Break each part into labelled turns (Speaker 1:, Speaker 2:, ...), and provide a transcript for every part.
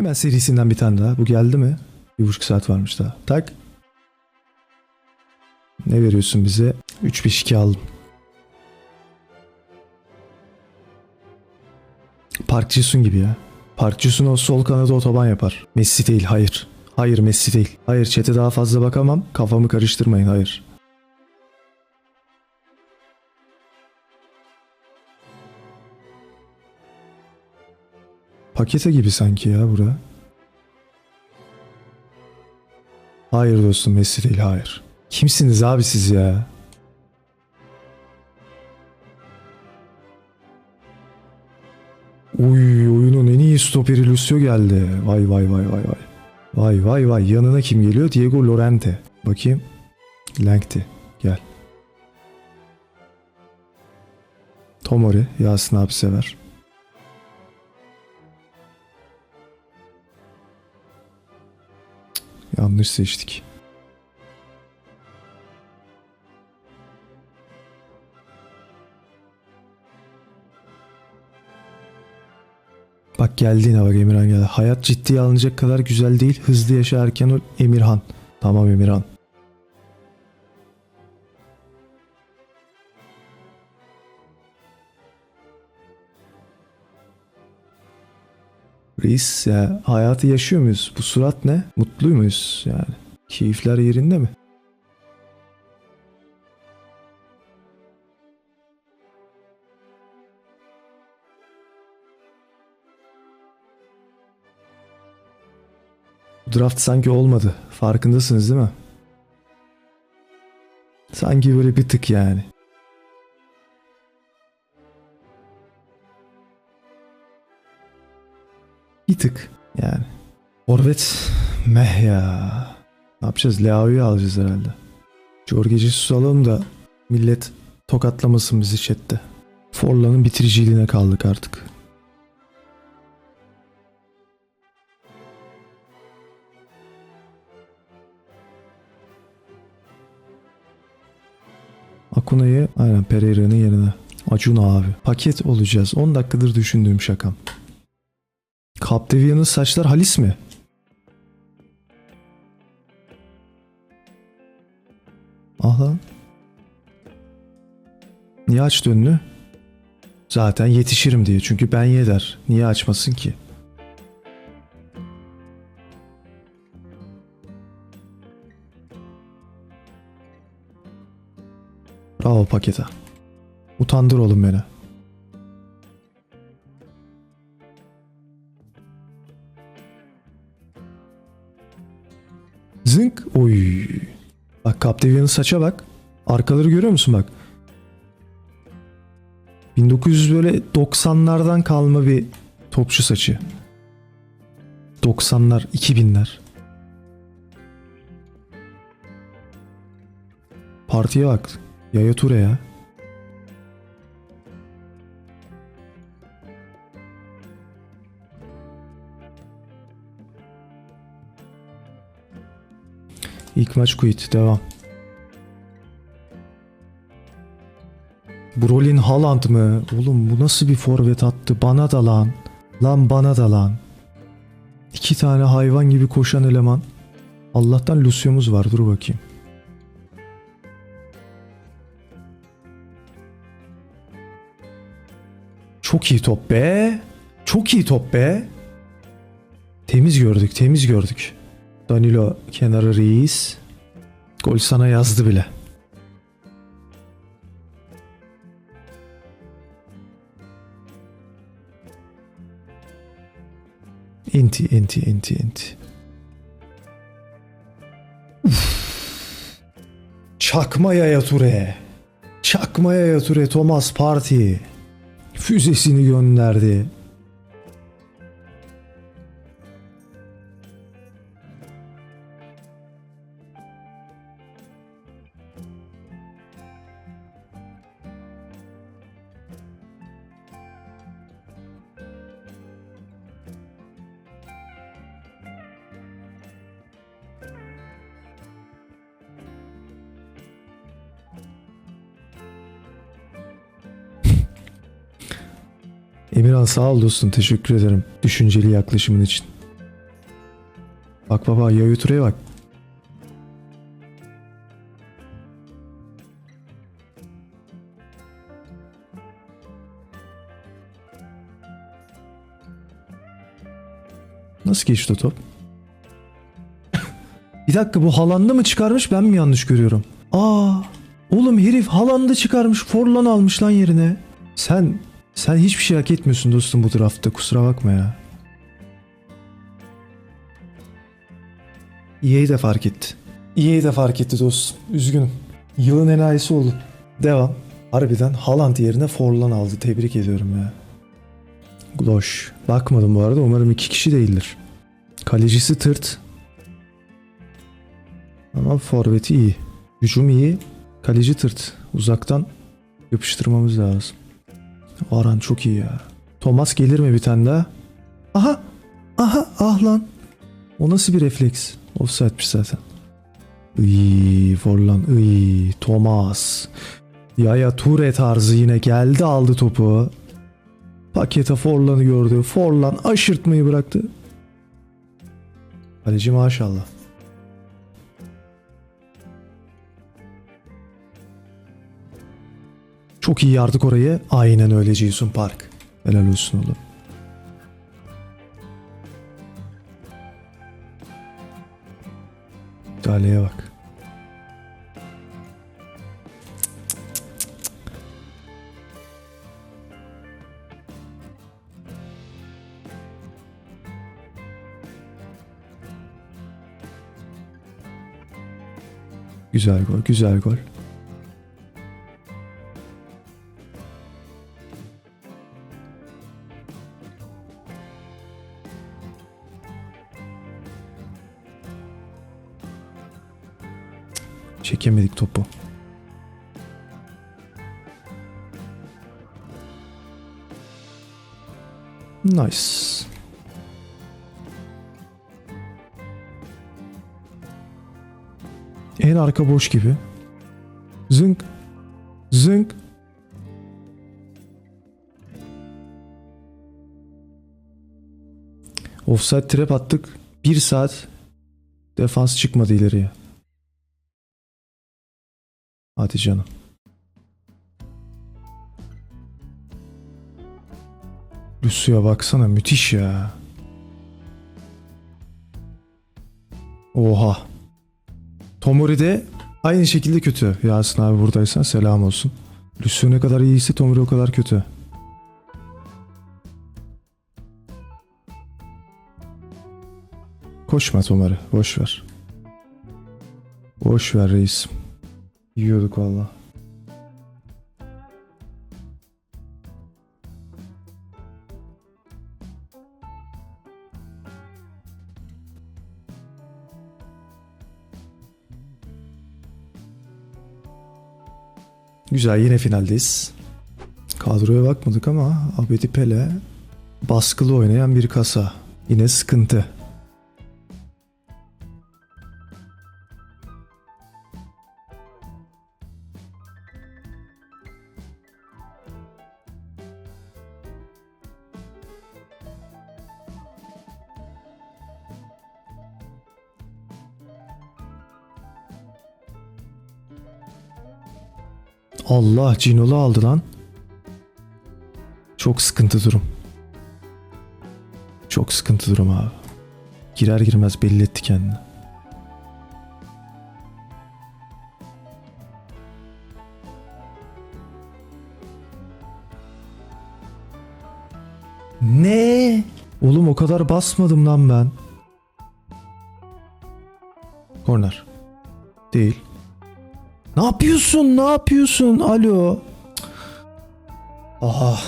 Speaker 1: Hemen serisinden bir tane daha. Bu geldi mi? Bir buçuk saat varmış daha. Tak. Ne veriyorsun bize? 3-5-2 aldım. Park Ji-sung gibi ya. Park Ji-sung o sol kanadı otoban yapar. Messi değil hayır. Hayır Messi değil. Hayır çete daha fazla bakamam. Kafamı karıştırmayın hayır. Pakete gibi sanki ya bura. Hayır dostum değil hayır. Kimsiniz abi siz ya? Uy oyunun en iyi stoperi Lucio geldi. Vay vay vay vay vay. Vay vay vay yanına kim geliyor? Diego Lorente. Bakayım. Lankti. Gel. Tomori. Yasin abi sever. Yanlış seçtik. Bak geldiğine bak Emirhan geldi. Hayat ciddiye alınacak kadar güzel değil. Hızlı yaşa erken ol Emirhan. Tamam Emirhan. Reis ya hayatı yaşıyor muyuz? Bu surat ne? Mutlu muyuz yani? Keyifler yerinde mi? Draft sanki olmadı. Farkındasınız değil mi? Sanki böyle bir tık yani. Bir tık yani. Forvet meh ya. Ne yapacağız? Leao'yu alacağız herhalde. Jorge Jesus alalım da millet tokatlamasın bizi chatte. Forlan'ın bitiriciliğine kaldık artık. Akuna'yı aynen Pereira'nın yerine. Acun abi. Paket olacağız. 10 dakikadır düşündüğüm şakam. Capdevia'nın saçlar halis mi? Ah lan. Niye açtı önünü? Zaten yetişirim diye. Çünkü ben yeder. Niye açmasın ki? Bravo pakete. Utandır oğlum beni. Zınk. Oy. Bak Capdevia'nın saça bak. Arkaları görüyor musun bak. 1900 böyle 90'lardan kalma bir topçu saçı. 90'lar, 2000'ler. Partiye bak. Yaya Ture ya. İlk maç quit. Devam. Brolin Haaland mı? Oğlum bu nasıl bir forvet attı? Bana da lan. Lan bana da lan. İki tane hayvan gibi koşan eleman. Allah'tan Lucio'muz var. Dur bakayım. Çok iyi top be. Çok iyi top be. Temiz gördük, temiz gördük. Danilo kenarı reis. Gol sana yazdı bile. Enti, enti, enti, enti. Uf. Çakma Yaya Ture. Çakma Yaya Ture Thomas Party. Füzesini gönderdi. Emirhan sağ ol dostum. Teşekkür ederim. Düşünceli yaklaşımın için. Bak baba Yaya Ture'ye bak. Nasıl geçti top? bir dakika bu Haaland'ı mı çıkarmış ben mi yanlış görüyorum? Aa, oğlum herif Haaland'ı çıkarmış Forlan almış lan yerine. Sen sen hiçbir şey hak etmiyorsun dostum bu draftta kusura bakma ya. EA de fark etti. EA de fark etti dostum. Üzgünüm. Yılın enayisi oldu. Devam. Harbiden Haaland yerine Forlan aldı. Tebrik ediyorum ya. Gloş. Bakmadım bu arada. Umarım iki kişi değildir. Kalecisi tırt. Ama forveti iyi. Hücum iyi. Kaleci tırt. Uzaktan yapıştırmamız lazım. Aran çok iyi ya. Thomas gelir mi bir tane daha? Aha. Aha. Ah lan. O nasıl bir refleks? Offside'miş zaten. Iy, Forlan. Iy, Thomas. Yaya Toure tarzı yine geldi aldı topu. Pakete Forlan'ı gördü. Forlan aşırtmayı bıraktı. Kaleci maşallah. Çok iyi yardık orayı. Aynen öyle Jason Park. Helal olsun oğlum. Müdahaleye bak. Güzel gol, güzel gol. Çekemedik topu. Nice. En arka boş gibi. Zınk. Zınk. Offside trap attık. Bir saat defans çıkmadı ileriye. Hadi canım. Lucy'ye baksana müthiş ya. Oha. Tomori de aynı şekilde kötü. Yasin abi buradaysan selam olsun. Lucio ne kadar iyiyse Tomori o kadar kötü. Koşma Tomori. Boş ver. Boş ver reisim. Yiyorduk valla. Güzel yine finaldeyiz. Kadroya bakmadık ama Abedi Pele baskılı oynayan bir kasa. Yine sıkıntı. Allah Cinol'u aldı lan. Çok sıkıntı durum. Çok sıkıntı durum abi. Girer girmez belli etti kendini. Ne? Oğlum o kadar basmadım lan ben. Corner. Değil. Ne yapıyorsun? Ne yapıyorsun? Alo. Aha.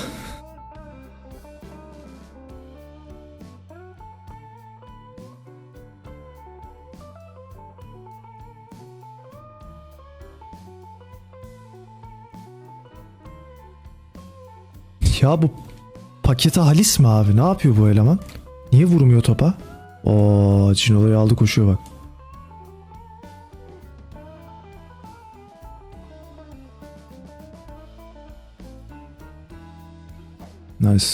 Speaker 1: Ya bu pakete halis mi abi? Ne yapıyor bu eleman? Niye vurmuyor topa? Oo, Cinolo'yu aldı koşuyor bak. Nice.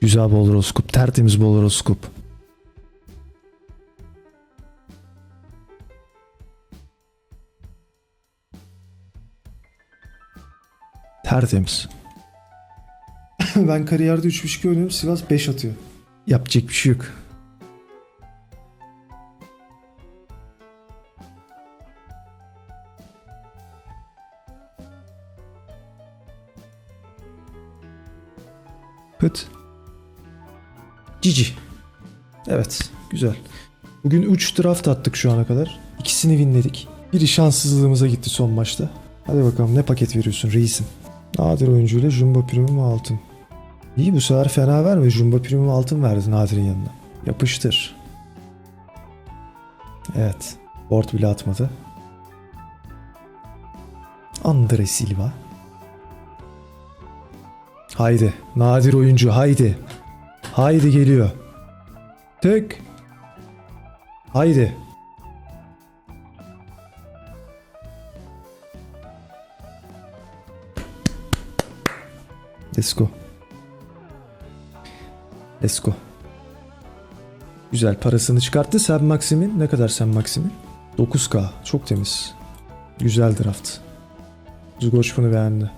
Speaker 1: Güzel bol horoskop. Tertemiz bol horoskop. Tertemiz. ben kariyerde 3.5 oynuyorum. Sivas 5 atıyor. Yapacak bir şey yok. Pıt. Cici. Evet. Güzel. Bugün 3 draft attık şu ana kadar. İkisini winledik. Biri şanssızlığımıza gitti son maçta. Hadi bakalım ne paket veriyorsun reisim. Nadir oyuncuyla Jumbo Premium altın. İyi bu sefer fena verme. Jumbo Premium altın verdi Nadir'in yanına. Yapıştır. Evet. Board bile atmadı. Andre Silva. Haydi. Nadir oyuncu haydi. Haydi geliyor. Tek. Haydi. Let's go. Let's go. Güzel parasını çıkarttı Sen Maxim'in. Ne kadar Sen Maxim'in? 9K. Çok temiz. Güzel draft. Zgoç bunu beğendi.